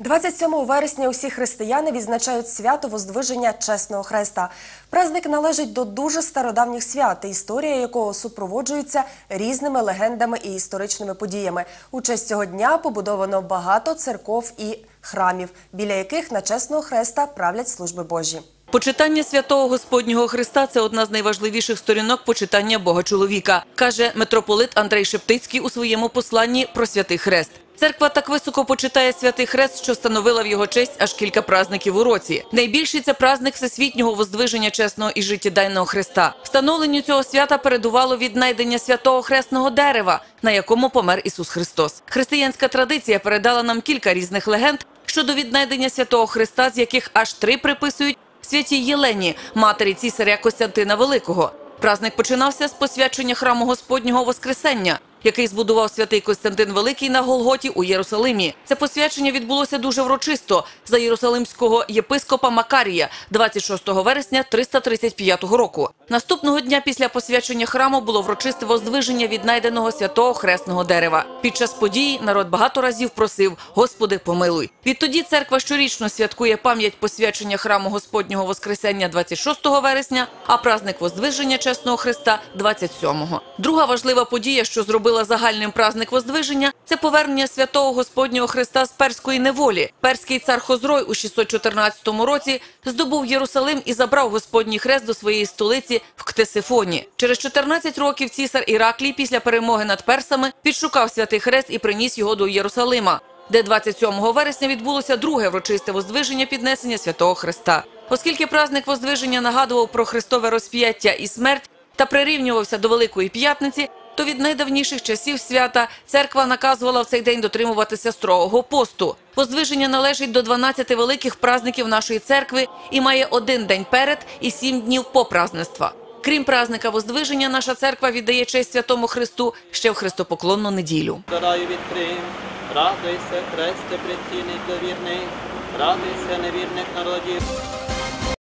27 вересня усі християни відзначають свято Воздвиження Чесного Хреста. Праздник належить до дуже стародавніх свят, історія якого супроводжується різними легендами і історичними подіями. У честь цього дня побудовано багато церков і храмів, біля яких на Чесного Хреста правлять служби Божі. Почитання святого Господнього Христа це одна з найважливіших сторінок почитання Бога чоловіка, каже митрополит Андрей Шептицький у своєму посланні про святий хрест. Церква так високо почитає святий хрест, що становила в його честь аж кілька празників у році. Найбільший це празник всесвітнього воздвиження чесного і життєдайного Христа. Встановленню цього свята передувало віднайдення святого хресного дерева, на якому помер Ісус Христос. Християнська традиція передала нам кілька різних легенд щодо віднайдення святого Христа, з яких аж три приписують святій Єлені, матері цісаря Костянтина Великого. Праздник починався з посвячення храму Господнього Воскресення, який збудував святий Костянтин Великий на Голготі у Єрусалимі. Це посвячення відбулося дуже врочисто за єрусалимського єпископа Макарія 26 вересня 335 року. Наступного дня після посвячення храму було врочисте воздвиження віднайденого святого хресного дерева. Під час події народ багато разів просив «Господи, помилуй». Відтоді церква щорічно святкує пам'ять посвячення храму Господнього Воскресення 26 вересня, а праздник Воздвиження Чесного Христа 27-го. Друга важлива подія, що зробила загальним праздник Воздвиження, це повернення святого Господнього Христа з перської неволі. Перський цар Хозрой у 614 році здобув Єрусалим і забрав Господній хрест до своєї столиці в Ктесифоні. Через 14 років цісар Іраклій після перемоги над персами відшукав святий хрест і приніс його до Єрусалима, де 27 вересня відбулося друге врочисте воздвиження піднесення святого Христа. Оскільки праздник Воздвиження нагадував про Христове розп'яття і смерть та прирівнювався до Великої П'ятниці, то від найдавніших часів свята церква наказувала в цей день дотримуватися строгого посту. Воздвиження належить до 12 великих праздників нашої церкви і має один день перед і сім днів по празднества. Крім празника Воздвиження, наша церква віддає честь святому Христу ще в хрестопоклонну неділю. до раю відкрив. Радуйся, хресте, прицільний довірний, радуйся, невірних народів.